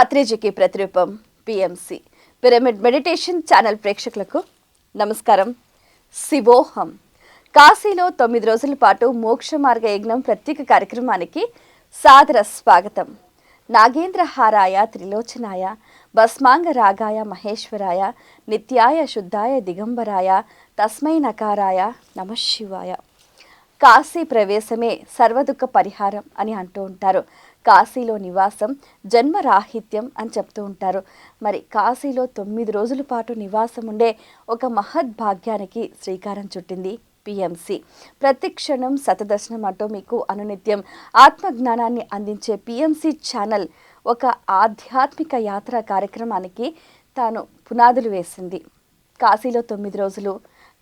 పత్రిజకి ప్రతిరూపం PMC pyramid meditation channel ప్రేక్షకులకు నమస్కారం. శివోహం. కాశీలో తొమ్మిది రోజుల పాటు మోక్ష మార్గ యజ్ఞం ప్రత్యేక కార్యక్రమానికి సాదర స్వాగతం. నాగేంద్రహారాయ త్రిలోచనాయ భస్మాంగ రాగాయ మహేశ్వరాయ నిత్యాయ శుద్ధాయ దిగంబరాయ తస్మై నకారాయ నమశివాయ కాశీ ప్రవేశమే సర్వదుఃఖ పరిహారం అని అంటూ ఉంటారు. కాశీలో నివాసం జన్మరాహిత్యం అని చెప్తూ ఉంటారు. మరి కాశీలో తొమ్మిది రోజుల పాటు నివాసం ఉండే ఒక మహద్భాగ్యానికి శ్రీకారం చుట్టింది పిఎంసి. ప్రతి క్షణం సతదర్శనం అంటూ మీకు అనునిత్యం ఆత్మజ్ఞానాన్ని అందించే పిఎంసి ఛానల్ ఒక ఆధ్యాత్మిక యాత్ర కార్యక్రమానికి తాను పునాదులు వేసింది. కాశీలో తొమ్మిది రోజులు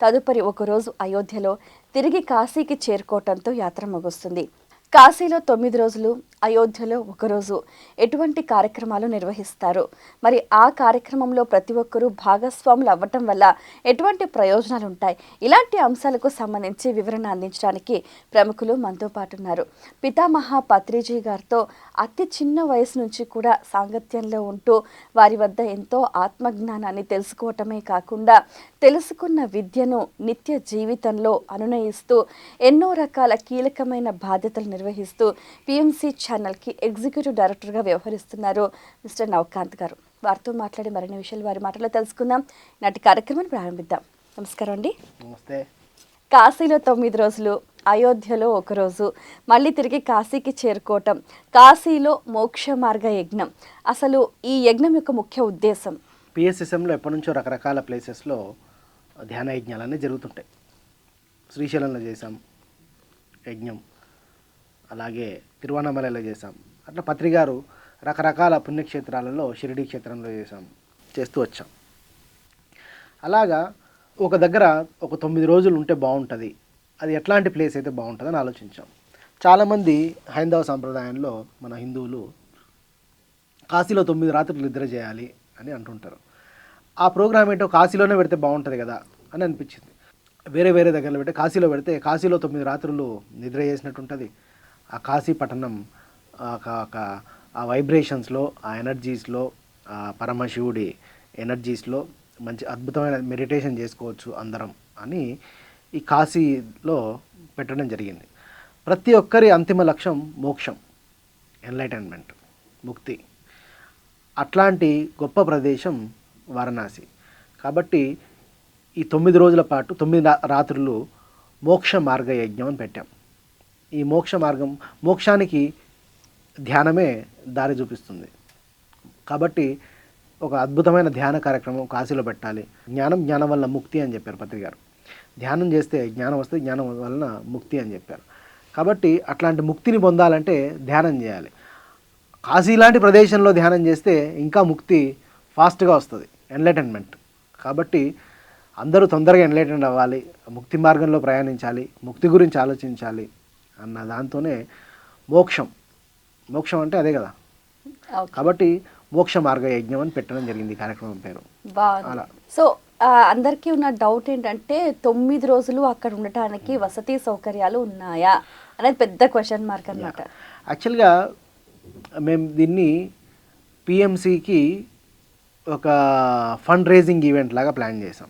తదుపరి ఒకరోజు అయోధ్యలో తిరిగి కాశీకి చేరుకోవటంతో యాత్ర ముగుస్తుంది. కాశీలో తొమ్మిది రోజులు అయోధ్యలో ఒకరోజు ఎటువంటి కార్యక్రమాలు నిర్వహిస్తారు? మరి ఆ కార్యక్రమంలో ప్రతి ఒక్కరూ భాగస్వాములు అవ్వటం వల్ల ఎటువంటి ప్రయోజనాలు ఉంటాయి ఇలాంటి అంశాలకు సంబంధించి వివరణ అందించడానికి ప్రముఖులు మనతో పాటు ఉన్నారు పితామహ పత్రిజీ గారితో అతి చిన్న వయసు నుంచి కూడా సాంగత్యంలో ఉంటూ వారి వద్ద ఎంతో ఆత్మజ్ఞానాన్ని తెలుసుకోవటమే కాకుండా తెలుసుకున్న విద్యను నిత్య జీవితంలో అనునయిస్తూ ఎన్నో రకాల కీలకమైన బాధ్యతలు నిర్వహిస్తూ పిఎంసి ఛానల్కి ఎగ్జిక్యూటివ్ డైరెక్టర్గా వ్యవహరిస్తున్నారు మిస్టర్ నవకాంత్ గారు. వారితో మాట్లాడి మరిన్ని విషయాలు వారి మాటలో తెలుసుకుందాం. నాటి కార్యక్రమాన్ని ప్రారంభిద్దాం. నమస్కారం అండి. నమస్తే. కాశీలో తొమ్మిది రోజులు అయోధ్యలో ఒక రోజు మళ్ళీ తిరిగి కాశీకి చేరుకోవటం కాశీలో మోక్ష మార్గ యజ్ఞం. అసలు ఈ యజ్ఞం యొక్క ముఖ్య ఉద్దేశం? పిఎస్ఎస్ఎంలో ఎప్పటి నుంచో రకరకాల ప్లేసెస్లో ధ్యాన యజ్ఞాలన్నీ జరుగుతుంటాయి. శ్రీశైలంలో చేసాం యజ్ఞం. అలాగే తిరువண்ணామలలో చేసాం అట్లా పత్రికారు రకరకాల పుణ్యక్షేత్రాలలో షిరిడి క్షేత్రంలో చేసాం చేస్తూ వచ్చాం. అలాగా ఒక దగ్గర ఒక తొమ్మిది రోజులు ఉంటే బాగుంటుంది. అది ఎట్లాంటి ప్లేస్ అయితే బాగుంటుందని ఆలోచించాం. చాలామంది హైందవ సాంప్రదాయంలో మన హిందువులు కాశీలో తొమ్మిది రాత్రులు నిద్ర చేయాలి అని అంటుంటారు. ఆ ప్రోగ్రామ్ ఏంటో కాశీలోనే పెడితే బాగుంటుంది కదా అని అనిపించింది. వేరే వేరే దగ్గరలో పెడితే కాశీలో పెడితే కాశీలో తొమ్మిది రాత్రులు నిద్ర చేసినట్టు ఉంటుంది. ఆ కాశీ పట్టణం ఆ ఆ వైబ్రేషన్స్లో ఆ ఎనర్జీస్లో ఆ పరమశివుడి ఎనర్జీస్లో మంచి అద్భుతమైన మెడిటేషన్ చేసుకోవచ్చు అందరం అని ఈ కాశీలో పెట్టడం జరిగింది. ప్రతి ఒక్కరి అంతిమ లక్ష్యం మోక్షం ఎన్లైటన్మెంట్ ముక్తి. అట్లాంటి గొప్ప ప్రదేశం వారణాసి. కాబట్టి ఈ తొమ్మిది రోజుల పాటు తొమ్మిది రాత్రులు మోక్ష మార్గ యజ్ఞం అని పెట్టాం. ఈ మోక్ష మార్గం మోక్షానికి ధ్యానమే దారి చూపిస్తుంది. కాబట్టి ఒక అద్భుతమైన ధ్యాన కార్యక్రమం కాశీలో పెట్టాలి. జ్ఞానం జ్ఞానం వల్ల ముక్తి అని చెప్పారు పత్రి గారు. ధ్యానం చేస్తే జ్ఞానం వస్తే జ్ఞానం వలన ముక్తి అని చెప్పారు. కాబట్టి అట్లాంటి ముక్తిని పొందాలంటే ధ్యానం చేయాలి. కాశీ లాంటి ప్రదేశంలో ధ్యానం చేస్తే ఇంకా ముక్తి ఫాస్ట్గా వస్తుంది. ఎన్లైటన్మెంట్ కాబట్టి అందరూ తొందరగా ఎన్లైటెండ్ అవ్వాలి. ముక్తి మార్గంలో ప్రయాణించాలి. ముక్తి గురించి ఆలోచించాలి. అన్న దాంతోనే మోక్షం. మోక్షం అంటే అదే కదా. కాబట్టి మోక్ష మార్గ యజ్ఞం అని పెట్టడం జరిగింది కార్యక్రమం పేరు. అలా. సో అందరికీ ఉన్న డౌట్ ఏంటంటే తొమ్మిది రోజులు అక్కడ ఉండటానికి వసతి సౌకర్యాలు ఉన్నాయా? అనేది పెద్ద క్వశ్చన్ మార్క్ అన్నమాట. యాక్చువల్గా మేము దీన్ని పిఎంసికి ఒక ఫండ్ రేజింగ్ ఈవెంట్ లాగా ప్లాన్ చేసాం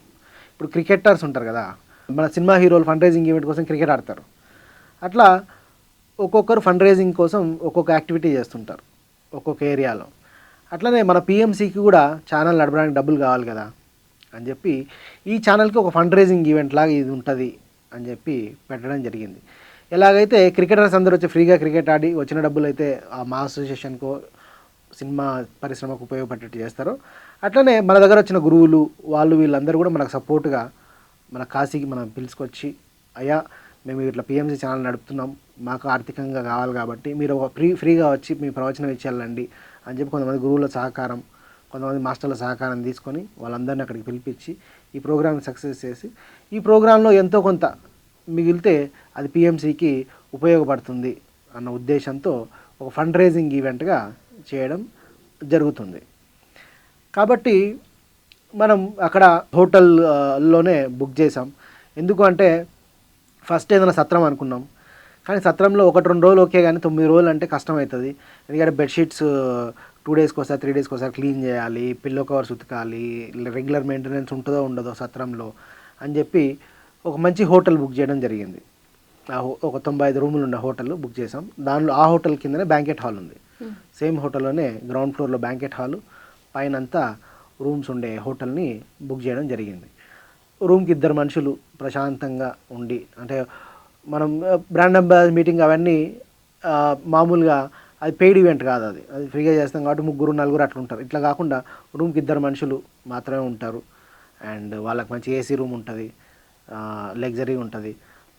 ఇప్పుడు క్రికెటర్స్ ఉంటారు కదా. మన సినిమా హీరోలు ఫండ్ రేజింగ్ ఈవెంట్ కోసం క్రికెట్ ఆడతారు. అట్లా ఒక్కొక్కరు ఫండ్ రేజింగ్ కోసం ఒక్కొక్క యాక్టివిటీ చేస్తుంటారు ఒక్కొక్క ఏరియాలో అట్లనే మన పిఎంసికి కూడా ఛానల్ నడపడానికి డబ్బులు కావాలి కదా అని చెప్పి ఈ ఛానల్కి ఒక ఫండ్ రేజింగ్ ఈవెంట్ లాగా ఇది ఉంటుంది అని చెప్పి పెట్టడం జరిగింది. ఎలాగైతే క్రికెటర్స్ అందరూ వచ్చి ఫ్రీగా క్రికెట్ ఆడి వచ్చిన డబ్బులు అయితే ఆ మా అసోసియేషన్కో సినిమా పరిశ్రమకు ఉపయోగపడేట్టు చేస్తారు అట్లనే మన దగ్గర వచ్చిన గురువులు వాళ్ళు వీళ్ళందరూ కూడా మనకు సపోర్ట్గా మన కాశీకి మనం పిలుచుకొచ్చి అయ్యా మేము ఇట్లా పిఎంసీ ఛానల్ నడుపుతున్నాం. మాకు ఆర్థికంగా కావాలి కాబట్టి మీరు ఒక ఫ్రీ ఫ్రీగా వచ్చి మీ ప్రవచనం ఇచ్చేయాలండి అని చెప్పి కొంతమంది గురువుల సహకారం కొంతమంది మాస్టర్ల సహకారం తీసుకొని వాళ్ళందరినీ అక్కడికి పిలిపించి ఈ ప్రోగ్రామ్ సక్సెస్ చేసి ఈ ప్రోగ్రాంలో ఎంతో కొంత మిగిలితే అది పిఎంసీకి ఉపయోగపడుతుంది అన్న ఉద్దేశంతో ఒక ఫండ్ రేజింగ్ ఈవెంట్గా చేయడం జరుగుతుంది. కాబట్టి మనం అక్కడ హోటల్లోనే బుక్ చేసాం ఎందుకు అంటే ఫస్ట్ ఏదైనా సత్రం అనుకున్నాం. కానీ సత్రంలో ఒకటి రెండు రోజులు ఓకే కానీ తొమ్మిది రోజులు అంటే కష్టం అవుతుంది ఎందుకంటే బెడ్షీట్స్ టూ డేస్కి ఒకసారి త్రీ డేస్కి ఒకసారి క్లీన్ చేయాలి పిల్లో కవర్స్ ఉతకాలి రెగ్యులర్ మెయింటెనెన్స్ ఉంటుందో ఉండదో సత్రంలో అని చెప్పి ఒక మంచి హోటల్ బుక్ చేయడం జరిగింది. ఆ ఒక తొంభై ఐదు రూములు ఉన్న హోటల్ బుక్ చేసాం దానిలో ఆ హోటల్ కిందనే బ్యాంకెట్ హాల్ ఉంది. సేమ్ హోటల్లోనే గ్రౌండ్ ఫ్లోర్లో బ్యాంకెట్ హాల్ పైన అంతా రూమ్స్ ఉండే హోటల్ని బుక్ చేయడం జరిగింది. రూమ్కి ఇద్దరు మనుషులు ప్రశాంతంగా ఉండి అంటే మనం బ్రాండ్ అంబాసిడర్ మీటింగ్ అవన్నీ మామూలుగా అది పెయిడ్ ఈవెంట్ కాదు అది. అది ఫ్రీగా చేస్తాం కాబట్టి ముగ్గురు నలుగురు అట్లా ఉంటారు. ఇట్లా కాకుండా రూమ్కి ఇద్దరు మనుషులు మాత్రమే ఉంటారు. అండ్ వాళ్ళకి మంచి ఏసీ రూమ్ ఉంటుంది లగ్జరీ ఉంటుంది.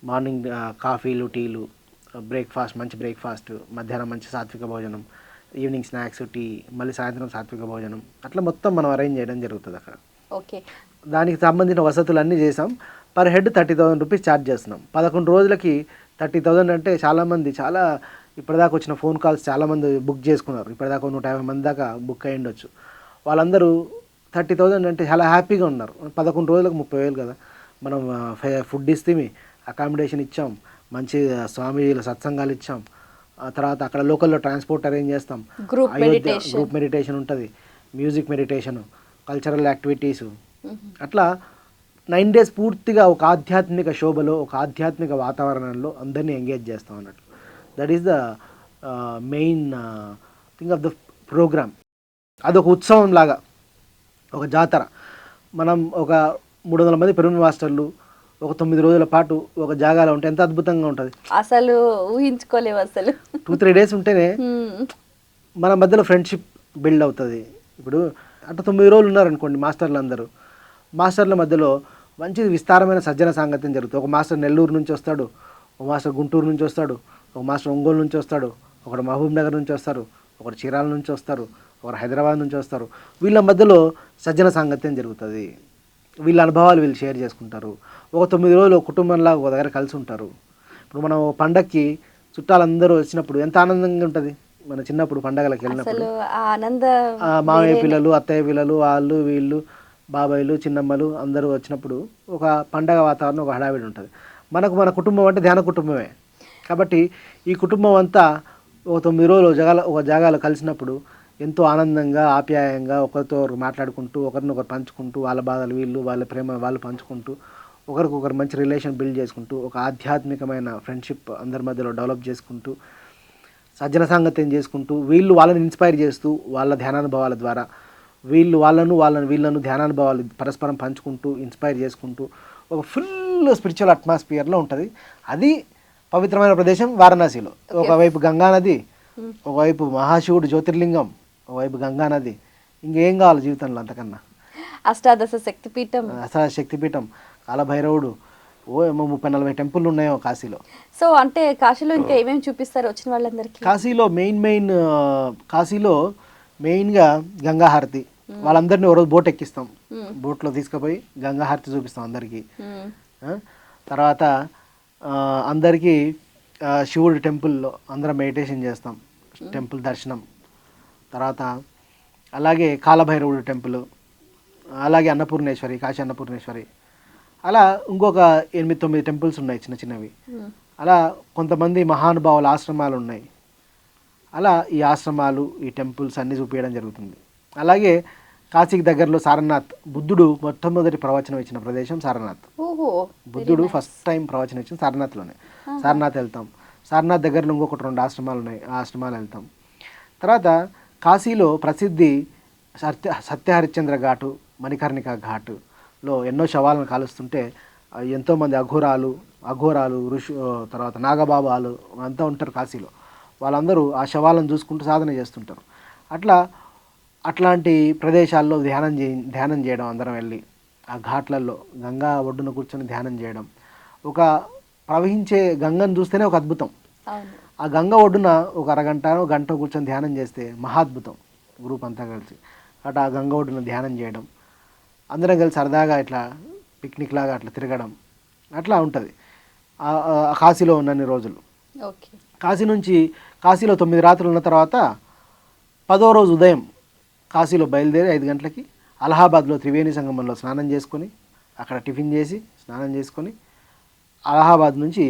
మార్నింగ్ కాఫీలు టీలు బ్రేక్ఫాస్ట్ మంచి బ్రేక్ఫాస్ట్ మధ్యాహ్నం మంచి సాత్విక భోజనం ఈవినింగ్ స్నాక్స్ టీ మళ్ళీ సాయంత్రం సాత్విక భోజనం. అట్లా మొత్తం మనం అరేంజ్ చేయడం జరుగుతుంది అక్కడ. ఓకే దానికి సంబంధించిన వసతులు అన్నీ చేసాం per head thirty thousand rupees charge చేస్తున్నాం. పదకొండు రోజులకి థర్టీ థౌసండ్ అంటే చాలామంది చాలా ఇప్పటిదాకా వచ్చిన ఫోన్ కాల్స్ చాలామంది బుక్ చేసుకున్నారు. ఇప్పటిదాకా నూట యాభై మంది దాకా బుక్ అయి ఉండొచ్చు. వాళ్ళందరూ థర్టీ థౌసండ్ అంటే చాలా హ్యాపీగా ఉన్నారు. పదకొండు రోజులకు ముప్పై వేలు కదా. మనం ఫుడ్ ఇస్తే అకామిడేషన్ ఇచ్చాం. మంచి స్వామీజీల సత్సంగాలు ఇచ్చాం. ఆ తర్వాత అక్కడ లోకల్లో ట్రాన్స్పోర్ట్ అరేంజ్ చేస్తాం. గ్రూప్ మెడిటేషన్ ఉంటుంది. మ్యూజిక్ మెడిటేషన్ కల్చరల్ యాక్టివిటీస్ అట్లా నైన్ డేస్ పూర్తిగా ఒక ఆధ్యాత్మిక శోభలో ఒక ఆధ్యాత్మిక వాతావరణంలో అందరినీ ఎంగేజ్ చేస్తాం అన్నట్లు that is the main thing of the program అదొక ఉత్సవం లాగా ఒక జాతర. మనం ఒక మూడు వందల మంది పెరుగు మాస్టర్లు ఒక తొమ్మిది రోజుల పాటు ఒక జాగాలో ఉంటే ఎంత అద్భుతంగా ఉంటుంది. అసలు ఊహించుకోలేవు అసలు. టూ త్రీ డేస్ ఉంటేనే. మన మధ్యలో ఫ్రెండ్షిప్ బిల్డ్ అవుతుంది. ఇప్పుడు అట్లా తొమ్మిది రోజులు ఉన్నారనుకోండి మాస్టర్లు అందరూ. మాస్టర్ల మధ్యలో మంచి విస్తారమైన సజ్జన సాంగత్యం జరుగుతుంది. ఒక మాస్టర్ నెల్లూరు నుంచి వస్తాడు ఒక మాస్టర్ గుంటూరు నుంచి వస్తాడు ఒక మాస్టర్ ఒంగోలు నుంచి వస్తాడు ఒకడు మహబూబ్ నగర్ నుంచి వస్తారు ఒకడు చీరాల నుంచి వస్తారు ఒకరు హైదరాబాద్ నుంచి వస్తారు. వీళ్ళ మధ్యలో సజ్జన సాంగత్యం జరుగుతుంది. వీళ్ళ అనుభవాలు వీళ్ళు షేర్ చేసుకుంటారు. ఒక తొమ్మిది రోజులు ఒక కుటుంబంలాగా ఒక దగ్గర కలిసి ఉంటారు. ఇప్పుడు మనం పండక్కి చుట్టాలందరూ వచ్చినప్పుడు ఎంత ఆనందంగా ఉంటుంది? మన చిన్నప్పుడు పండగలకు వెళ్ళినప్పుడు. ఆనంద మామయ్య పిల్లలు అత్తయ్య పిల్లలు వాళ్ళు వీళ్ళు బాబాయిలు చిన్నమ్మలు అందరూ వచ్చినప్పుడు ఒక పండగ వాతావరణం ఒక హడావిడి ఉంటుంది. మనకు మన కుటుంబం అంటే ధ్యాన కుటుంబమే. కాబట్టి ఈ కుటుంబం అంతా ఒక తొమ్మిది రోజులు జగాల ఒక జాగాలో కలిసినప్పుడు ఎంతో ఆనందంగా ఆప్యాయంగా ఒకరితో ఒకరు మాట్లాడుకుంటూ ఒకరినొకరు పంచుకుంటూ వాళ్ళ బాధలు వీళ్ళు వాళ్ళ ప్రేమ వాళ్ళు పంచుకుంటూ ఒకరికొకరు మంచి రిలేషన్ బిల్డ్ చేసుకుంటూ ఒక ఆధ్యాత్మికమైన ఫ్రెండ్షిప్ అందరి మధ్యలో డెవలప్ చేసుకుంటూ సజ్జన సాంగత్యం చేసుకుంటూ వీళ్ళు వాళ్ళని ఇన్స్పైర్ చేస్తూ వాళ్ళ ధ్యానానుభవాల ద్వారా వీళ్ళు వాళ్ళను వాళ్ళని వీళ్ళను ధ్యానానుభవాలు పరస్పరం పంచుకుంటూ ఇన్స్పైర్ చేసుకుంటూ ఒక ఫుల్ స్పిరిచువల్ అట్మాస్ఫియర్లో ఉంటుంది. అది పవిత్రమైన ప్రదేశం వారణాసిలో. ఒకవైపు గంగా నది ఒకవైపు మహాశివుడు జ్యోతిర్లింగం ఒకవైపు గంగా నది. ఇంకేం కావాలి జీవితంలో అంతకన్నా? అష్టాదశ శక్తిపీఠం. అసలు శక్తిపీఠం. కాలభైరవుడు. ఓ ఏమో ముప్పై నలభై టెంపుల్ ఉన్నాయో కాశీలో. సో అంటే కాశీలో ఇంకా ఏమేమి చూపిస్తారు వచ్చిన వాళ్ళందరికీ? కాశీలో మెయిన్ మెయిన్ కాశీలో మెయిన్గా గంగాహారతి వాళ్ళందరినీ ఒక రోజు బోట్ ఎక్కిస్తాం బోట్లో తీసుకుపోయి గంగాహారతి చూపిస్తాం అందరికీ. తర్వాత అందరికీ శివుడి టెంపుల్లో అందరం మెడిటేషన్ చేస్తాం. టెంపుల్ దర్శనం. తర్వాత అలాగే కాలభైరవుడి టెంపుల్ అలాగే అన్నపూర్ణేశ్వరి కాశీ అన్నపూర్ణేశ్వరి. అలా ఇంకొక ఎనిమిది తొమ్మిది టెంపుల్స్ ఉన్నాయి చిన్న చిన్నవి. అలా కొంతమంది మహానుభావుల ఆశ్రమాలు ఉన్నాయి. అలా ఈ ఆశ్రమాలు ఈ టెంపుల్స్ అన్నీ చూపించడం జరుగుతుంది. అలాగే కాశీకి దగ్గరలో సారనాథ్ బుద్ధుడు మొట్టమొదటి ప్రవచనం ఇచ్చిన ప్రదేశం సారనాథ్. ఓహో బుద్ధుడు ఫస్ట్ టైం ప్రవచనం ఇచ్చిన సారనాథ్లోనే. సారనాథ్ వెళ్తాం. సారనాథ్ దగ్గరలో ఇంకొకటి రెండు ఆశ్రమాలు ఉన్నాయి. ఆ ఆశ్రమాలు వెళ్తాం. తర్వాత కాశీలో ప్రసిద్ధి సత్య సత్యహరిశ్చంద్ర ఘాటు మణికర్ణిక ఘాటులో ఎన్నో శవాలను కాలుస్తుంటే ఎంతోమంది అఘోరాలు అఘోరాలు ఋషు తర్వాత నాగబాబాలు అంతా ఉంటారు కాశీలో. వాళ్ళందరూ ఆ శవాలను చూసుకుంటూ సాధన చేస్తుంటారు. అట్లా అట్లాంటి ప్రదేశాల్లో ధ్యానం చే ధ్యానం చేయడం అందరం వెళ్ళి ఆ ఘాట్లలో గంగా ఒడ్డున కూర్చొని ధ్యానం చేయడం. ఒక ప్రవహించే గంగను చూస్తేనే ఒక అద్భుతం. ఆ గంగ ఒడ్డున ఒక అరగంట గంట కూర్చొని ధ్యానం చేస్తే మహాద్భుతం గ్రూప్ అంతా కలిసి. అటు ఆ గంగ ఒడ్డున ధ్యానం చేయడం. అందరం కలిసి సరదాగా ఇట్లా పిక్నిక్ లాగా అట్లా తిరగడం. అట్లా ఉంటుంది. కాశీలో ఉన్నన్ని రోజులు. కాశీ నుంచి కాశీలో తొమ్మిది రాత్రులు ఉన్న తర్వాత పదో రోజు ఉదయం కాశీలో బయలుదేరి ఐదు గంటలకి అలహాబాద్లో త్రివేణి సంగమంలో స్నానం చేసుకొని అక్కడ టిఫిన్ చేసి స్నానం చేసుకొని అలహాబాద్ నుంచి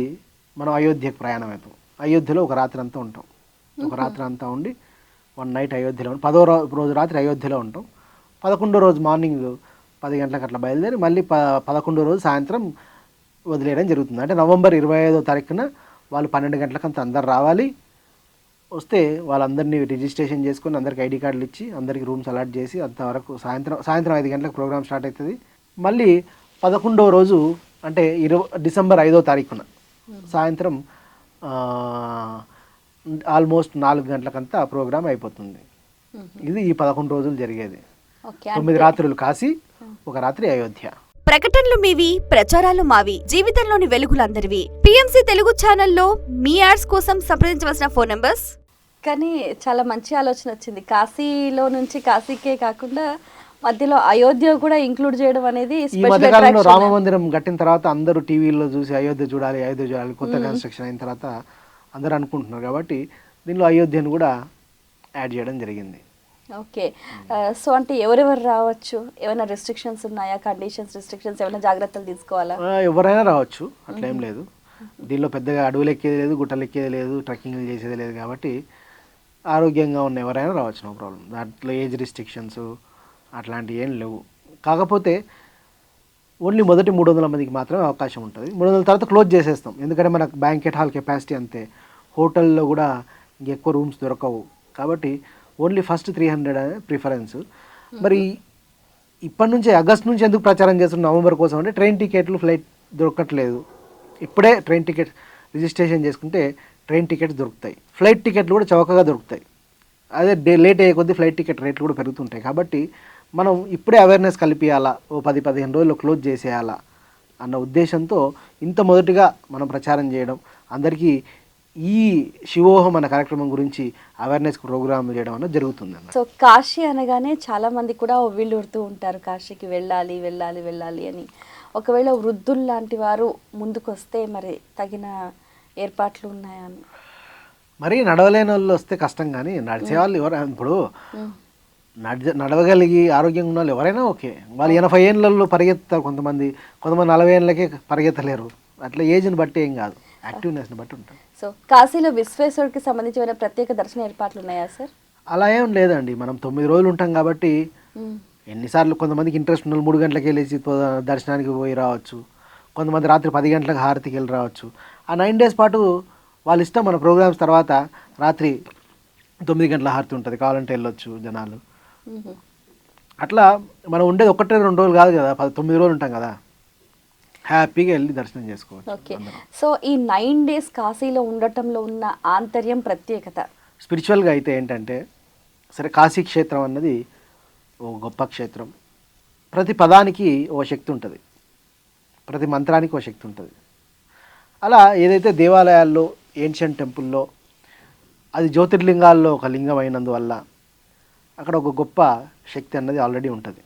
మనం అయోధ్యకు ప్రయాణం అవుతాం. అయోధ్యలో ఒక రాత్రి అంతా ఉంటాం. ఒక రాత్రి అంతా ఉండి వన్ నైట్ అయోధ్యలో పదో రోజు రాత్రి అయోధ్యలో ఉంటాం. పదకొండో రోజు మార్నింగ్ పది గంటలకు అట్లా బయలుదేరి మళ్ళీ ప పదకొండో రోజు సాయంత్రం వదిలేయడం జరుగుతుంది. అంటే నవంబర్ ఇరవై ఐదో తారీఖున వాళ్ళు పన్నెండు గంటలకు అంత అందరు రావాలి. వస్తే వాళ్ళందరినీ రిజిస్ట్రేషన్ చేసుకొని అందరికి ఐడి కార్డులు ఇచ్చి అందరికి రూమ్స్ అలాట్ చేసి అంతవరకు సాయంత్రం సాయంత్రం ఐదు గంటలకు ప్రోగ్రామ్ స్టార్ట్ అవుతుంది మళ్ళీ పదకొండవ రోజు అంటే ఇరవై డిసెంబర్ ఐదో తారీఖున సాయంత్రం ఆల్మోస్ట్ నాలుగు గంటలకంతా ప్రోగ్రామ్ అయిపోతుంది. ఇది ఈ పదకొండు రోజులు జరిగేది. ఓకే తొమ్మిది రాత్రులు కాశీ ఒక రాత్రి అయోధ్య. ప్రకటనలు మీవి ప్రచారాలు మావి జీవితంలోని వెలుగులందరివి. పిఎంసి తెలుగు ఛానల్లో మీ యాడ్స్ కోసం సంప్రదించవలసిన ఫోన్ నంబర్స్ కానీ చాలా మంచి ఆలోచన వచ్చింది. కాశీలో నుంచి కాశీకే కాకుండా మధ్యలో అయోధ్య కూడా ఇంక్లూడ్ చేయడం అనేది ఈ మధ్యకాలంలో రామ మందిరం కట్టిన తర్వాత అందరూ టీవీలో చూసి అయోధ్య చూడాలి అయోధ్య చూడాలి కొత్త కన్స్ట్రక్షన్ అయిన తర్వాత అందరూ అనుకుంటున్నారు కాబట్టి దీనిలో అయోధ్యను కూడా యాడ్ చేయడం జరిగింది. ఓకే. సో అంటే ఎవరెవరు రావచ్చు? ఏమైనా రెస్ట్రిక్షన్స్ ఉన్నాయా? కండిషన్స్ రెస్ట్రిక్షన్స్ ఏమైనా జాగ్రత్తలు తీసుకోవాలా? ఎవరైనా రావచ్చు. అట్లేం లేదు. దీనిలో పెద్దగా అడవులు ఎక్కేది లేదు గుట్టలు ఎక్కేది లేదు ట్రెక్కింగ్ చేసేది లేదు కాబట్టి ఆరోగ్యంగా ఉన్న ఎవరైనా రావచ్చు నో ప్రాబ్లం దాంట్లో ఏజ్ రిస్ట్రిక్షన్స్ అట్లాంటివి ఏం లేవు. కాకపోతే ఓన్లీ మొదటి మూడు వందల మందికి మాత్రమే అవకాశం ఉంటుంది. మూడు వందల తర్వాత క్లోజ్ చేసేస్తాం. ఎందుకంటే మనకు బ్యాంకెట్ హాల్ కెపాసిటీ అంతే. హోటల్లో కూడా ఇంకెక్కువ రూమ్స్ దొరకవు. కాబట్టి ఓన్లీ ఫస్ట్ త్రీ హండ్రెడ్ అనే ప్రిఫరెన్స్ మరి ఇప్పటి నుంచే ఆగస్ట్ నుంచి ఎందుకు ప్రచారం చేస్తున్నాం? నవంబర్ కోసం అంటే ట్రైన్ టికెట్లు ఫ్లైట్ దొరకట్లేదు. ఇప్పుడే ట్రైన్ టికెట్ రిజిస్ట్రేషన్ చేసుకుంటే ట్రైన్ టికెట్స్ దొరుకుతాయి. ఫ్లైట్ టికెట్లు కూడా చౌకగా దొరుకుతాయి. అదే డే లేట్ అయ్యే కొద్దీ ఫ్లైట్ టికెట్ రేట్లు కూడా పెరుగుతుంటాయి. కాబట్టి మనం ఇప్పుడే అవేర్నెస్ కల్పించాలా ఓ పది పదిహేను రోజుల్లో క్లోజ్ చేసేయాలా? అన్న ఉద్దేశంతో ఇంత మొదటిగా మనం ప్రచారం చేయడం అందరికీ ఈ శివోహం అన్న కార్యక్రమం గురించి అవేర్నెస్ ప్రోగ్రామ్ చేయడం అనేది జరుగుతుంది సో కాశీ అనగానే చాలా మంది కూడా వీళ్ళుడుతూ ఉంటారు. కాశీకి వెళ్ళాలి వెళ్ళాలి వెళ్ళాలి అని. ఒకవేళ వృద్ధులు లాంటి వారు ముందుకొస్తే మరి తగిన ఏర్పాట్లు ఉన్నాయా అని మరి నడవలేని వాళ్ళు వస్తే కష్టం కానీ నడిచే వాళ్ళు ఎవరు ఇప్పుడు నడిచ నడవగలిగి ఆరోగ్యంగా ఉన్న వాళ్ళు ఎవరైనా ఓకే. వాళ్ళు ఎనభై ఏళ్ళల్లో పరిగెత్తారు కొంతమంది. కొంతమంది నలభై ఏళ్ళకే పరిగెత్తలేరు. అట్లా ఏజ్ని బట్టి ఏం కాదు. యాక్టివ్నెస్ని బట్టి ఉంటుంది సో కాశీలో విశ్వేశ్వరుడికి సంబంధించి ఏమైనా ప్రత్యేక దర్శన ఏర్పాట్లు ఉన్నాయా సార్? అలా ఏం లేదండి. మనం తొమ్మిది రోజులు ఉంటాం కాబట్టి. ఎన్నిసార్లు కొంతమందికి ఇంట్రెస్ట్ ఉన్న మూడు గంటలకు వెళ్ళేసి దర్శనానికి పోయి రావచ్చు. కొంతమంది రాత్రి పది గంటలకు హారతికి వెళ్ళి రావచ్చు. ఆ నైన్ డేస్ పాటు వాళ్ళ ఇష్టం మన ప్రోగ్రామ్స్ తర్వాత రాత్రి తొమ్మిది గంటల హారతి ఉంటుంది. కావాలంటే వెళ్ళొచ్చు జనాలు. అట్లా మనం ఉండేది ఒకటే రెండు రోజులు కాదు కదా. పది తొమ్మిది రోజులు ఉంటాం కదా. హ్యాపీగా వెళ్ళి దర్శనం చేసుకోవచ్చు ఓకే. సో ఈ నైన్ డేస్ కాశీలో ఉండటంలో ఉన్న ఆంతర్యం ప్రత్యేకత? స్పిరిచువల్గా అయితే ఏంటంటే సరే కాశీ క్షేత్రం అన్నది ఓ గొప్ప క్షేత్రం. ప్రతి పదానికి ఓ శక్తి ఉంటుంది. ప్రతి మంత్రానికి ఓ శక్తి ఉంటుంది. అలా ఏదైతే దేవాలయాల్లో ఏన్షియంట్ టెంపుల్లో అది జ్యోతిర్లింగాల్లో ఒక లింగం అయినందువల్ల అక్కడ ఒక గొప్ప శక్తి అన్నది ఆల్రెడీ ఉంటుంది.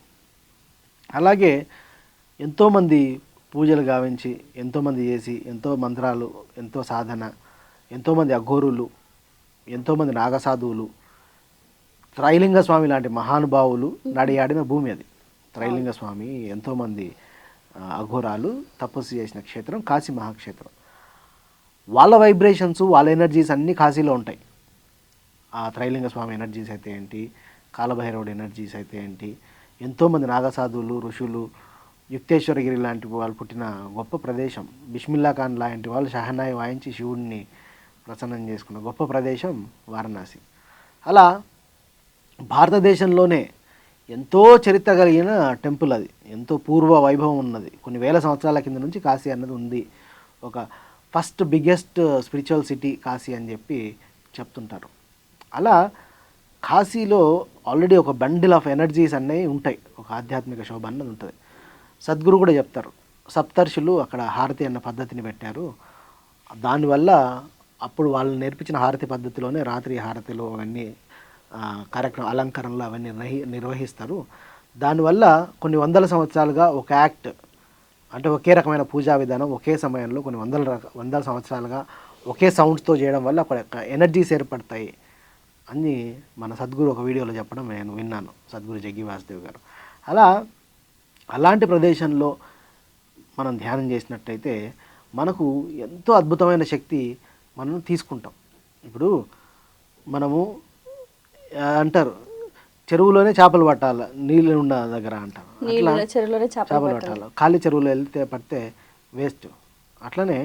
అలాగే ఎంతోమంది పూజలు గావించి ఎంతోమంది చేసి ఎంతో మంత్రాలు ఎంతో సాధన ఎంతోమంది అఘోరులు ఎంతోమంది నాగసాధువులు త్రైలింగ స్వామి లాంటి మహానుభావులు నడియాడిన భూమి అది. త్రైలింగ స్వామి ఎంతోమంది అఘోరాలు తపస్సు చేసిన క్షేత్రం కాశీ మహాక్షేత్రం. వాళ్ళ వైబ్రేషన్స్ వాళ్ళ ఎనర్జీస్ అన్నీ కాశీలో ఉంటాయి. ఆ త్రైలింగ స్వామి ఎనర్జీస్ అయితే ఏంటి? కాలభైరవుడి ఎనర్జీస్ అయితే ఏంటి? ఎంతోమంది నాగసాధువులు ఋషులు యుక్తేశ్వరగిరి లాంటి వాళ్ళు పుట్టిన గొప్ప ప్రదేశం బిస్మిల్లా ఖాన్ లాంటి వాళ్ళు షహనాయి వాయించి శివుడిని ప్రసన్నం చేసుకున్న గొప్ప ప్రదేశం వారణాసి. అలా భారతదేశంలోనే ఎంతో చరిత్ర కలిగిన టెంపుల్ అది. ఎంతో పూర్వ వైభవం ఉన్నది. కొన్ని వేల సంవత్సరాల కింద నుంచి కాశీ అన్నది ఉంది. ఒక first biggest spiritual city Kashi అని చెప్పి చెప్తుంటారు. అలా కాశీలో ఆల్రెడీ ఒక బండిల్ ఆఫ్ ఎనర్జీస్ అనేవి ఉంటాయి. ఒక ఆధ్యాత్మిక శోభ అన్నది ఉంటుంది. సద్గురు కూడా చెప్తారు. సప్తర్షులు అక్కడ హారతి అన్న పద్ధతిని పెట్టారు. దానివల్ల అప్పుడు వాళ్ళు నేర్పించిన హారతి పద్ధతిలోనే రాత్రి హారతిలో అవన్నీ కార్యక్రమం అలంకరణలు అవన్నీ నిర్వహిస్తారు. దానివల్ల కొన్ని వందల సంవత్సరాలుగా ఒక యాక్ట్ అంటే ఒకే రకమైన పూజా విధానం ఒకే సమయంలో కొన్ని వందల రక వందల సంవత్సరాలుగా ఒకే సౌండ్స్తో చేయడం వల్ల అక్కడ ఎనర్జీస్ ఏర్పడతాయి అని మన సద్గురు ఒక వీడియోలో చెప్పడం నేను విన్నాను సద్గురు జగ్గి వాసుదేవ్ గారు. అలా అలాంటి ప్రదేశంలో మనం ధ్యానం చేసినట్టయితే మనకు ఎంతో అద్భుతమైన శక్తి మనం తీసుకుంటాం. ఇప్పుడు మనము అంటారు చెరువులోనే చేపలు పట్టాలి. నీళ్ళు ఉన్న దగ్గర అంటారు చెరువులోనే చేపలు పట్టాలి. ఖాళీ చెరువులో వెళ్తే పడితే వేస్ట్. అట్లనే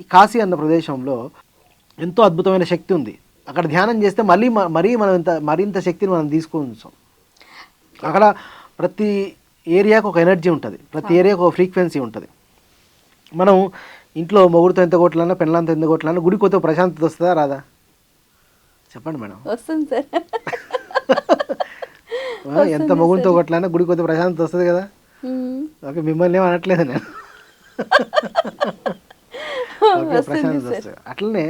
ఈ కాశీ అన్న ప్రదేశంలో ఎంతో అద్భుతమైన శక్తి ఉంది. అక్కడ ధ్యానం చేస్తే మళ్ళీ మరీ మనం ఇంత మరింత శక్తిని మనం తీసుకోవచ్చు అక్కడ ప్రతి ఏరియాకు ఒక ఎనర్జీ ఉంటుంది. ప్రతి ఏరియాకు ఒక ఫ్రీక్వెన్సీ ఉంటుంది. మనం ఇంట్లో మొగుడుతో ఎంత కొట్లన్నా పెళ్ళంతో ఎంత కొట్లన్నా గుడి కొత్త ప్రశాంతత వస్తుందా రాదా? చెప్పండి మేడం. వస్తుంది సార్. ఎంత మొగుడుతో కొట్లన్నా గుడి కొత్త ప్రశాంతత వస్తుంది కదా. ఓకే మిమ్మల్ని ఏం అనట్లేదు నేను. ఓకే ప్రశాంతత వస్తుంది. అట్లనే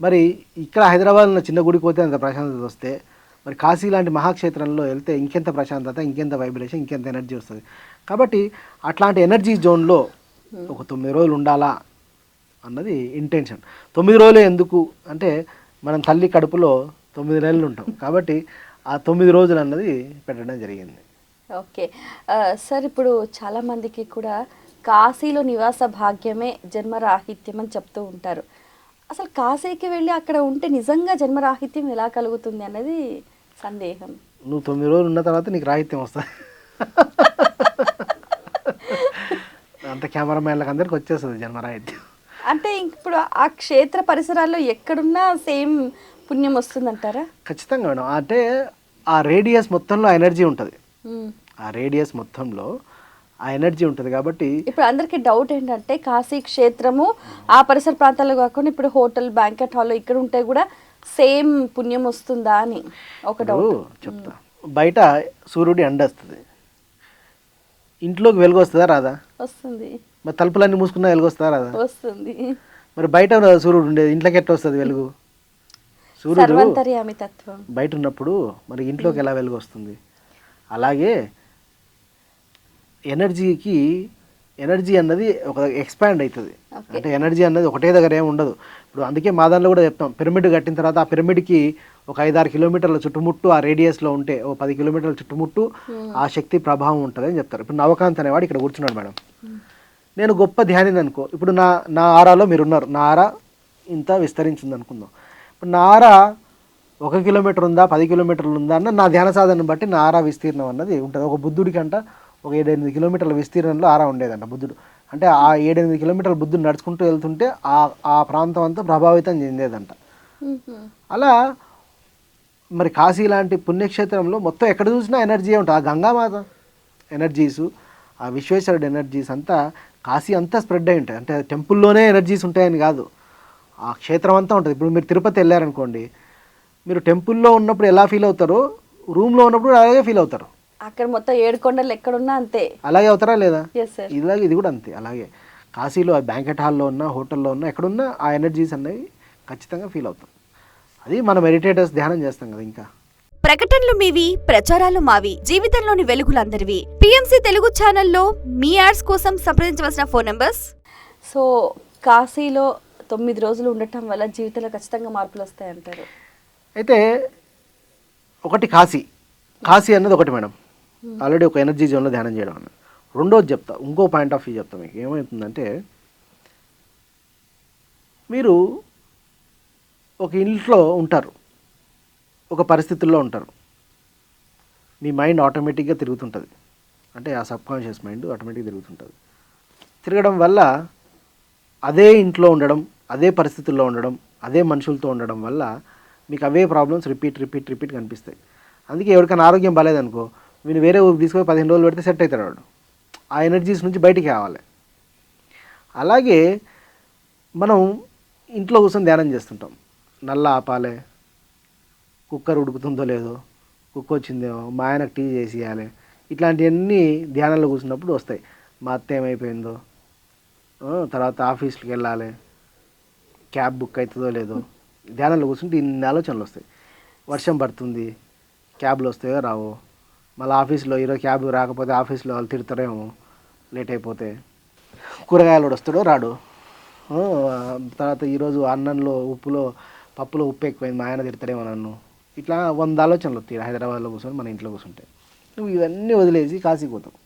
మరి ఇక్కడ హైదరాబాద్ ఉన్న చిన్న గుడికి పోతే అంత ప్రశాంతత వస్తే మరి కాశీ లాంటి మహాక్షేత్రంలో వెళ్తే ఇంకెంత ప్రశాంతత ఇంకెంత వైబ్రేషన్ ఇంకెంత ఎనర్జీ వస్తుంది. కాబట్టి అట్లాంటి ఎనర్జీ జోన్లో ఒక తొమ్మిది రోజులు ఉండాలా అన్నది ఇంటెన్షన్ తొమ్మిది రోజులే ఎందుకు? అంటే మనం తల్లి కడుపులో తొమ్మిది నెలలు ఉంటాం. కాబట్టి ఆ తొమ్మిది రోజులు అన్నది పెట్టడం జరిగింది. ఓకే. సార్ ఇప్పుడు చాలా మందికి కూడా కాశీలో నివాస భాగ్యమే జన్మరాహిత్యం అని చెప్తూ ఉంటారు. అసలు కాశీకి వెళ్ళి అక్కడ ఉంటే నిజంగా జన్మరాహిత్యం ఎలా కలుగుతుంది అన్నది సందేహం. నువ్వు తొమ్మిది రోజులు ఉన్న తర్వాత నీకు రాహిత్యం వస్తుంది అంత కెమెరామ్యాన్లకు అందరికి వచ్చేస్తుంది జన్మరాహిత్యం. అంటే ఇప్పుడు ఆ క్షేత్ర పరిసరాల్లో ఎక్కడున్నా సేమ్ పుణ్యం వస్తుందంటారా? ఖచ్చితంగా మేడం. అంటే ఆ రేడియస్ మొత్తంలో ఎనర్జీ ఉంటుంది. ఆ రేడియస్ మొత్తంలో ఆ ఎనర్జీ ఉంటుంది కాబట్టి ఇప్పుడు అందరికీ డౌట్ ఏంటంటే కాశీ క్షేత్రము ఆ పరిసర ప్రాంతాల్లో కాకుండా ఇప్పుడు హోటల్ బ్యాంకెట్ హాల్ ఇక్కడ ఉంటే కూడా సేమ్ పుణ్యం వస్తుందా అని ఒక డౌట్. చెప్తా. బయట సూర్యుడి ఎండ వస్తుంది. ఇంట్లోకి వెలుగు వస్తుందా రాదా? వస్తుంది. మరి తలుపులన్నీ మూసుకున్నా వెలుగు వస్తుందా రాదా? వస్తుంది. మరి బయట సూర్యుడు ఉండేది ఇంట్లోకి ఎట్లా వస్తుంది వెలుగు? సూర్యుడు తత్వం బయట ఉన్నప్పుడు మరి ఇంట్లోకి ఎలా వెలుగు వస్తుంది అలాగే ఎనర్జీకి ఎనర్జీ అన్నది ఒక ఎక్స్పాండ్ అవుతుంది అంటే ఎనర్జీ అన్నది ఒకటే దగ్గర ఏమి ఉండదు. ఇప్పుడు అందుకే మా దాంట్లో కూడా చెప్తాం పిరమిడ్ కట్టిన తర్వాత ఆ పిరమిడ్కి ఒక ఐదారు కిలోమీటర్ల చుట్టుముట్టు ఆ రేడియస్లో ఉంటే ఓ పది కిలోమీటర్ల చుట్టుముట్టు ఆ శక్తి ప్రభావం ఉంటుంది అని చెప్తారు. ఇప్పుడు నవకాంత్ అనేవాడు ఇక్కడ కూర్చున్నాడు మేడం. నేను గొప్ప ధ్యానిని అనుకో ఇప్పుడు నా నా ఆరాలో మీరు ఉన్నారు నా ఆరా ఇంత విస్తరించింది అనుకుందాం. ఇప్పుడు నా ఆరా ఒక కిలోమీటర్ ఉందా పది కిలోమీటర్లు ఉందా అన్న నా ధ్యాన సాధనను బట్టి నా ఆరా విస్తీర్ణం అన్నది ఉంటుంది. ఒక బుద్ధుడికి అంట ఒక ఏడెనిమిది కిలోమీటర్ల విస్తీర్ణంలో ఆరా ఉండేదంట బుద్ధుడు. అంటే ఆ ఏడెనిమిది కిలోమీటర్ల బుద్ధుడు నడుచుకుంటూ వెళ్తుంటే ఆ ఆ ప్రాంతం అంతా ప్రభావితం చెందేదంట. అలా మరి కాశీ లాంటి పుణ్యక్షేత్రంలో మొత్తం ఎక్కడ చూసినా ఎనర్జీ ఉంటుంది. ఆ గంగామాత ఎనర్జీసు ఆ విశ్వేశ్వరుడు ఎనర్జీస్ అంతా కాశీ అంతా స్ప్రెడ్ అయి ఉంటాయి. అంటే టెంపుల్లోనే ఎనర్జీస్ ఉంటాయని కాదు. ఆ క్షేత్రం అంతా ఉంటుంది. ఇప్పుడు మీరు తిరుపతి వెళ్ళారనుకోండి మీరు టెంపుల్లో ఉన్నప్పుడు ఎలా ఫీల్ అవుతారో? రూమ్లో ఉన్నప్పుడు అలాగే ఫీల్ అవుతారు. అక్కడ మొత్తం ఏడు కొండలు ఎక్కడున్నా అంతే. అలాగే అవుతారా లేదా? ఇలాగే ఇది కూడా అంతే అలాగే. కాశీలో బ్యాంకెట్ హాల్లో ఉన్న హోటల్లో ఉన్న ఎక్కడున్నా ఆ ఎనర్జీస్ అనేవి ఖచ్చితంగా ఫీల్ అవుతాం. అది మన మెడిటేటర్స్ ధ్యానం చేస్తాం కదా ఇంకా. ప్రకటనలు మీవి ప్రచారాలు మావి జీవితంలోని వెలుగులందరివి. పిఎంసి తెలుగు ఛానల్లో మీ యాడ్స్ కోసం సంప్రదించవలసిన ఫోన్ నంబర్స్ సో కాశీలో తొమ్మిది రోజులు ఉండటం వల్ల జీవితంలో ఖచ్చితంగా మార్పులు వస్తాయి అంటారు. అయితే ఒకటి కాశీ. కాశీ అన్నది ఒకటి మేడం. ఆల్రెడీ ఒక ఎనర్జీ జోన్లో ధ్యానం చేయడం అన్నది. రెండోది చెప్తా ఇంకో పాయింట్ ఆఫ్ వ్యూ చెప్తా మీకు. ఏమవుతుందంటే మీరు ఒక ఇంట్లో ఉంటారు. ఒక పరిస్థితుల్లో ఉంటారు. మీ మైండ్ ఆటోమేటిక్గా తిరుగుతుంటుంది. అంటే ఆ సబ్ కాన్షియస్ మైండ్ ఆటోమేటిక్గా తిరుగుతుంటుంది. తిరగడం వల్ల అదే ఇంట్లో ఉండడం అదే పరిస్థితుల్లో ఉండడం అదే మనుషులతో ఉండడం వల్ల మీకు అవే ప్రాబ్లమ్స్ రిపీట్ రిపీట్ రిపీట్ కనిపిస్తాయి. అందుకే ఎవరికైనా ఆరోగ్యం బాగాలేదనుకో వీళ్ళు వేరే ఊరికి తీసుకొని పదిహేను రోజులు పెడితే సెట్ అవుతాడు వాడు. ఆ ఎనర్జీస్ నుంచి బయటికి రావాలి. అలాగే మనం ఇంట్లో కూర్చొని ధ్యానం చేస్తుంటాం. నల్ల ఆపాలి కుక్కర్ ఉడుకుతుందో లేదో కుక్క వచ్చిందేమో మా ఆయనకు టీ చేసి ఇవ్వాలి ఇట్లాంటివన్నీ ధ్యానంలో కూర్చున్నప్పుడు వస్తాయి. మా అత్త ఏమైపోయిందో తర్వాత ఆఫీస్కి వెళ్ళాలి క్యాబ్ బుక్ అవుతుందో లేదో ధ్యానంలో కూర్చుంటే ఇన్ని ఆలోచనలు వస్తాయి. వర్షం పడుతుంది క్యాబ్లు వస్తాయో రావో. మళ్ళీ ఆఫీస్లో ఈరోజు క్యాబ్ రాకపోతే ఆఫీస్లో వాళ్ళు తిడతారేమో లేట్ అయిపోతే. కూరగాయలు వస్తాడో రాడు. తర్వాత ఈరోజు అన్నంలో ఉప్పులో పప్పులో ఉప్పు ఎక్కువైంది మా ఆయన తిడతాడేమో నన్ను. ఇట్లా వంద ఆలోచనలు వస్తాయి హైదరాబాద్లో కూర్చొని మన ఇంట్లో కూర్చుంటే. నువ్వు ఇవన్నీ వదిలేసి కాశీకి పోతావు.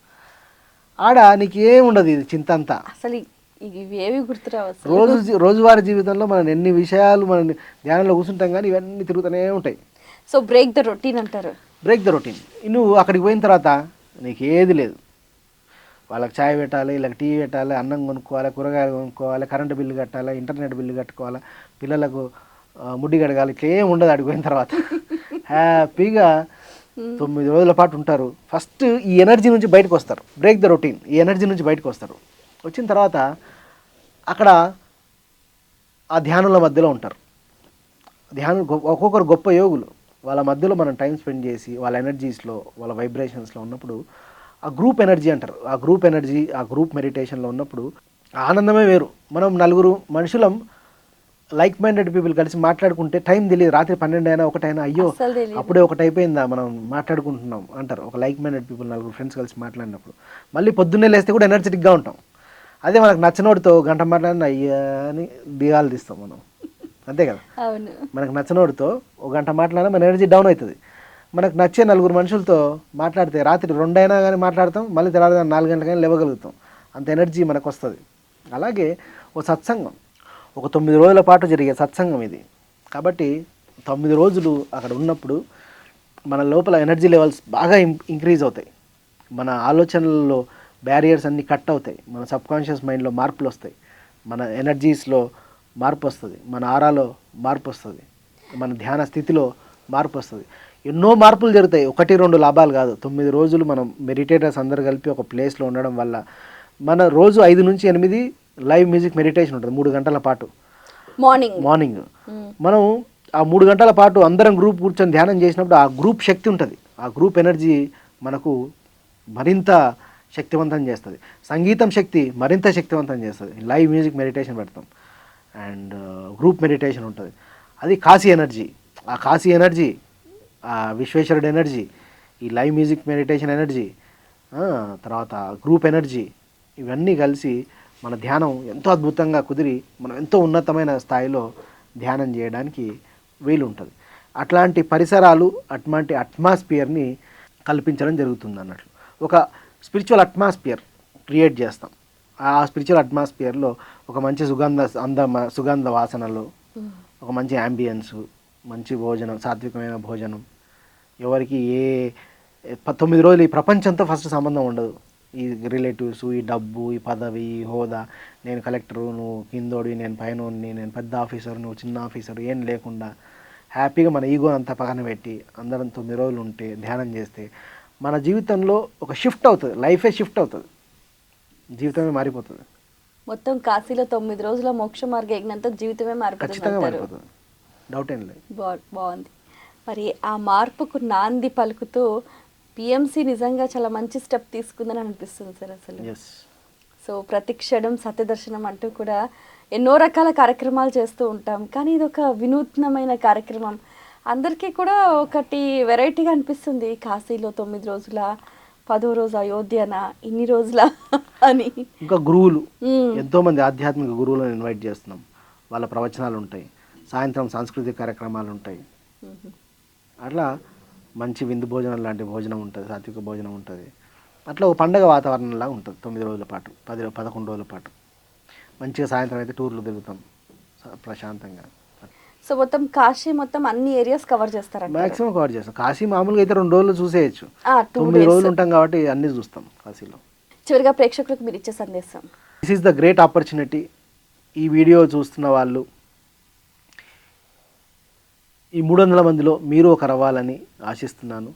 ఆడ నీకేం ఉండదు ఇది చింత అంతా. అసలు ఇ- ఇవి ఏవి గుర్తురావు అసలు? రోజు రోజువారీ జీవితంలో మనం ఎన్ని విషయాలు మనం ధ్యానంలో కూర్చుంటాం కానీ ఇవన్నీ తిరుగుతూనే ఉంటాయి. సో బ్రేక్ ద రొటీన్ అంటారు. బ్రేక్ ద రొటీన్ నువ్వు అక్కడికి పోయిన తర్వాత నీకు ఏది లేదు. వాళ్ళకి ఛాయ్ పెట్టాలి వీళ్ళకి టీ పెట్టాలి అన్నం కొనుక్కోవాలి కూరగాయలు కొనుక్కోవాలి కరెంటు బిల్లు కట్టాలి ఇంటర్నెట్ బిల్లు కట్టుకోవాలి పిల్లలకు ముడ్డి కడగాలి ఇట్లా ఏం ఉండదు అడిగి పోయిన తర్వాత. హ్యాపీగా తొమ్మిది రోజుల పాటు ఉంటారు. ఫస్ట్ ఈ ఎనర్జీ నుంచి బయటకు వస్తారు. బ్రేక్ ద రొటీన్ ఈ ఎనర్జీ నుంచి బయటకు వస్తారు. వచ్చిన తర్వాత అక్కడ ఆ ధ్యానుల మధ్యలో ఉంటారు. ధ్యానం ఒక్కొక్కరు గొప్ప యోగులు. వాళ్ళ మధ్యలో మనం టైం స్పెండ్ చేసి వాళ్ళ ఎనర్జీస్లో వాళ్ళ వైబ్రేషన్స్లో ఉన్నప్పుడు ఆ గ్రూప్ ఎనర్జీ అంటారు. ఆ గ్రూప్ ఎనర్జీ ఆ గ్రూప్ మెడిటేషన్లో ఉన్నప్పుడు ఆనందమే వేరు. మనం నలుగురు మనుషులం లైక్ మైండెడ్ పీపుల్ కలిసి మాట్లాడుకుంటే టైం తెలియదు. రాత్రి పన్నెండు అయినా ఒకటైనా అయ్యో. అప్పుడే ఒకటి అయిపోయిందా మనం మాట్లాడుకుంటున్నాం అంటారు. ఒక లైక్ మైండెడ్ పీపుల్ నలుగురు ఫ్రెండ్స్ కలిసి మాట్లాడినప్పుడు. మళ్ళీ పొద్దున్నే లేస్తే కూడా ఎనర్జెటిక్గా ఉంటాం. అదే మనకు నచ్చినోడితో గంట మాట్లాడిన అయ్యా అని దిగాలు తీస్తాం మనం. అంతే కదా? అవును. మనకు నచ్చినోడితో ఒక గంట మాట్లాడినా మన ఎనర్జీ డౌన్ అవుతుంది. మనకు నచ్చే నలుగురు మనుషులతో మాట్లాడితే రాత్రి రెండైనా కానీ మాట్లాడతాం మళ్ళీ తర్వాత నాలుగు గంటలకైనా లేవగలుగుతాం. అంత ఎనర్జీ మనకు వస్తుంది. అలాగే ఓ సత్సంగం. ఒక తొమ్మిది రోజుల పాటు జరిగే సత్సంగం ఇది. కాబట్టి తొమ్మిది రోజులు అక్కడ ఉన్నప్పుడు మన లోపల ఎనర్జీ లెవెల్స్ బాగా ఇం- ఇంక్రీజ్ అవుతాయి. మన ఆలోచనలలో బ్యారియర్స్ అన్నీ కట్ అవుతాయి. మన సబ్కాన్షియస్ మైండ్లో మార్పులు వస్తాయి. మన ఎనర్జీస్లో మార్పు వస్తుంది. మన ఆరాలో మార్పు వస్తుంది. మన ధ్యాన స్థితిలో మార్పు వస్తుంది. ఎన్నో మార్పులు జరుగుతాయి. ఒకటి రెండు లాభాలు కాదు. తొమ్మిది రోజులు మనం మెడిటేటర్స్ అందరు కలిపి ఒక ప్లేస్లో ఉండడం వల్ల మన రోజు ఐదు నుంచి ఎనిమిది లైవ్ మ్యూజిక్ మెడిటేషన్ ఉంటుంది. మూడు గంటల పాటు. మార్నింగ్ మార్నింగ్ మనం ఆ మూడు గంటల పాటు అందరం గ్రూప్ కూర్చొని ధ్యానం చేసినప్పుడు ఆ గ్రూప్ శక్తి ఉంటుంది. ఆ గ్రూప్ ఎనర్జీ మనకు మరింత శక్తివంతం చేస్తుంది. సంగీతం శక్తి మరింత శక్తివంతం చేస్తుంది. లైవ్ మ్యూజిక్ మెడిటేషన్ పెడతాం. అండ్ గ్రూప్ మెడిటేషన్ ఉంటుంది. అది కాశీ ఎనర్జీ. ఆ కాశీ ఎనర్జీ ఆ విశ్వేశ్వరుడు ఎనర్జీ ఈ లైవ్ మ్యూజిక్ మెడిటేషన్ ఎనర్జీ తర్వాత గ్రూప్ ఎనర్జీ ఇవన్నీ కలిసి మన ధ్యానం ఎంతో అద్భుతంగా కుదిరి మనం ఎంతో ఉన్నతమైన స్థాయిలో ధ్యానం చేయడానికి వీలు ఉంటుంది అట్లాంటి పరిసరాలు అట్లాంటి అట్మాస్ఫియర్ని కల్పించడం జరుగుతుంది అన్నట్లు. ఒక స్పిరిచువల్ అట్మాస్ఫియర్ క్రియేట్ చేస్తాం. ఆ స్పిరిచువల్ అట్మాస్ఫియర్లో ఒక మంచి సుగంధ అంద సుగంధ వాసనలు ఒక మంచి యాంబియన్స్ మంచి భోజనం సాత్వికమైన భోజనం. ఎవరికి ఏ తొమ్మిది రోజులు ఈ ప్రపంచంతో ఫస్ట్ సంబంధం ఉండదు. ఈ రిలేటివ్స్ ఈ డబ్బు ఈ పదవి ఈ హోదా. నేను కలెక్టరు నువ్వు కిందోడి నేను పైనోడిని నేను పెద్ద ఆఫీసర్ నువ్వు చిన్న ఆఫీసర్ ఏం లేకుండా హ్యాపీగా మన ఈగో అంతా పక్కన పెట్టి అందరం తొమ్మిది రోజులు ఉంటే ధ్యానం చేస్తే మన జీవితంలో ఒక షిఫ్ట్ అవుతుంది. లైఫే షిఫ్ట్ అవుతుంది. జీవితమే మారిపోతుంది. మొత్తం కాశీలో తొమ్మిది రోజుల మోక్ష మార్గ యజ్ఞంతో జీవితమే మారిపోతుంది ఖచ్చితంగా అంటారు. మారిపోతుంది. డౌట్ ఏం లేదు. బాగుంది. మరి ఆ మార్పుకు నాంది పలుకుతూ పిఎంసి నిజంగా చాలా మంచి స్టెప్ తీసుకుందని అనిపిస్తుంది సార్ అసలు. సో ప్రతి క్షణం సత్యదర్శనం అంటూ కూడా ఎన్నో రకాల కార్యక్రమాలు చేస్తూ ఉంటాం. కానీ ఇది ఒక వినూత్నమైన కార్యక్రమం. అందరికీ కూడా ఒకటి వెరైటీగా అనిపిస్తుంది. కాశీలో తొమ్మిది రోజుల పదో రోజు అయోధ్యన ఇన్ని రోజుల అని. ఇంకా గురువులు. మ్మ్. ఎంతోమంది ఆధ్యాత్మిక గురువులను ఇన్వైట్ చేస్తున్నాం. వాళ్ళ ప్రవచనాలు ఉంటాయి సాయంత్రం సాంస్కృతిక కార్యక్రమాలు ఉంటాయి అట్లా మంచి విందు భోజనం లాంటి భోజనం ఉంటుంది సాత్విక భోజనం ఉంటుంది. అట్లా ఒక పండగ వాతావరణంలా ఉంటుంది తొమ్మిది రోజుల పాటు పది పదకొండు రోజుల పాటు. మంచిగా సాయంత్రం అయితే టూర్లు తిరుగుతాం ప్రశాంతంగా. సో మొత్తం కాశీ మొత్తం అన్ని ఏరియాస్ కవర్ చేస్తారంట మాక్సిమం కవర్ చేస్తాం. కాశీ మామూలుగా అయితే రెండు రోజులు చూసేయచ్చు. తొమ్మిది. రోజులు ఉంటాం కాబట్టి అన్నీ చూస్తాం కాశీలో. చివరిగా ప్రేక్షకులకు మీరు ఇచ్చే సందేశం. This is the great opportunity ఈ వీడియో చూస్తున్న వాళ్ళు ఈ మూడు వందల మందిలో మీరు ఒక అవ్వాలని ఆశిస్తున్నాను.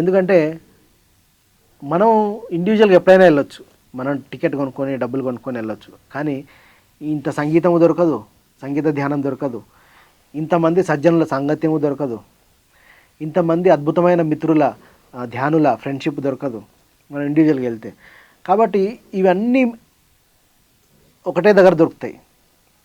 ఎందుకంటే మనం ఇండివిజువల్గా ఎప్పుడైనా వెళ్ళొచ్చు. మనం టికెట్ కొనుక్కొని డబ్బులు కొనుక్కొని వెళ్ళొచ్చు. కానీ ఇంత సంగీతము దొరకదు సంగీత ధ్యానం దొరకదు. ఇంతమంది సజ్జనుల సాంగత్యము దొరకదు. ఇంతమంది అద్భుతమైన మిత్రుల ధ్యానుల ఫ్రెండ్షిప్ దొరకదు. మనం ఇండివిజువల్గా వెళ్తే. కాబట్టి ఇవన్నీ ఒకటే దగ్గర దొరుకుతాయి.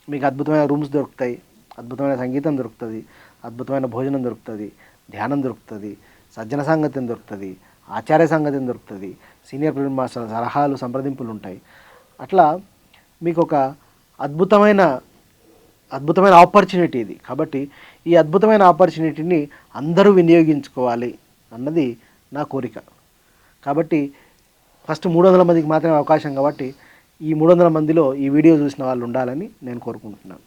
మీకు అద్భుతమైన రూమ్స్ దొరుకుతాయి అద్భుతమైన సంగీతం దొరుకుతుంది అద్భుతమైన భోజనం దొరుకుతుంది ధ్యానం దొరుకుతుంది సజ్జన సాంగత్యం దొరుకుతుంది ఆచార్య సాంగత్యం దొరుకుతుంది సీనియర్ ప్రిన్సిపల్ మాస్టర్ సలహాలు సంప్రదింపులు ఉంటాయి. అట్లా మీకు ఒక అద్భుతమైన అద్భుతమైన ఆపర్చునిటీ ఇది. కాబట్టి ఈ అద్భుతమైన ఆపర్చునిటీని అందరూ వినియోగించుకోవాలి అన్నది నా కోరిక. కాబట్టి ఫస్ట్ మూడు వందల మందికి మాత్రమే అవకాశం కాబట్టి ఈ మూడు వందల మందిలో ఈ వీడియో చూసిన వాళ్ళు ఉండాలని నేను కోరుకుంటున్నాను.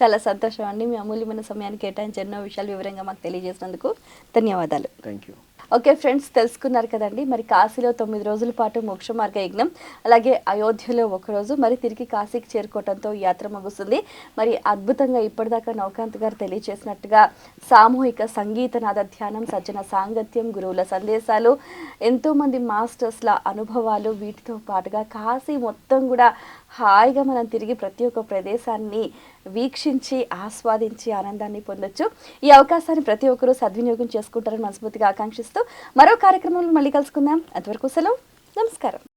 చాలా సంతోషం అండి మీ అమూల్యమైన సమయాన్ని కేటాయించి ఎన్నో విషయాలు వివరంగా మాకు తెలియజేసినందుకు. ధన్యవాదాలు. థ్యాంక్ యూ ఓకే ఫ్రెండ్స్ తెలుసుకున్నారు కదండి. మరి కాశీలో తొమ్మిది రోజుల పాటు మోక్ష మార్గ యజ్ఞం అలాగే అయోధ్యలో ఒకరోజు మరి తిరిగి కాశీకి చేరుకోవడంతో యాత్ర ముగుస్తుంది. మరి అద్భుతంగా ఇప్పటిదాకా నౌకాంత్ గారు తెలియచేసినట్టుగా సామూహిక సంగీత నాద ధ్యానం సజ్జన సాంగత్యం గురువుల సందేశాలు ఎంతోమంది మాస్టర్స్ల అనుభవాలు వీటితో పాటుగా కాశీ మొత్తం కూడా హాయిగా మనం తిరిగి ప్రతి ఒక్క ప్రదేశాన్ని వీక్షించి ఆస్వాదించి ఆనందాన్ని పొందొచ్చు. ఈ అవకాశాన్ని ప్రతి ఒక్కరూ సద్వినియోగం చేసుకుంటారని మనస్ఫూర్తిగా ఆకాంక్షిస్తూ మరో కార్యక్రమంలో మళ్ళీ కలుసుకుందాం. అంతవరకు సెలవు. నమస్కారం.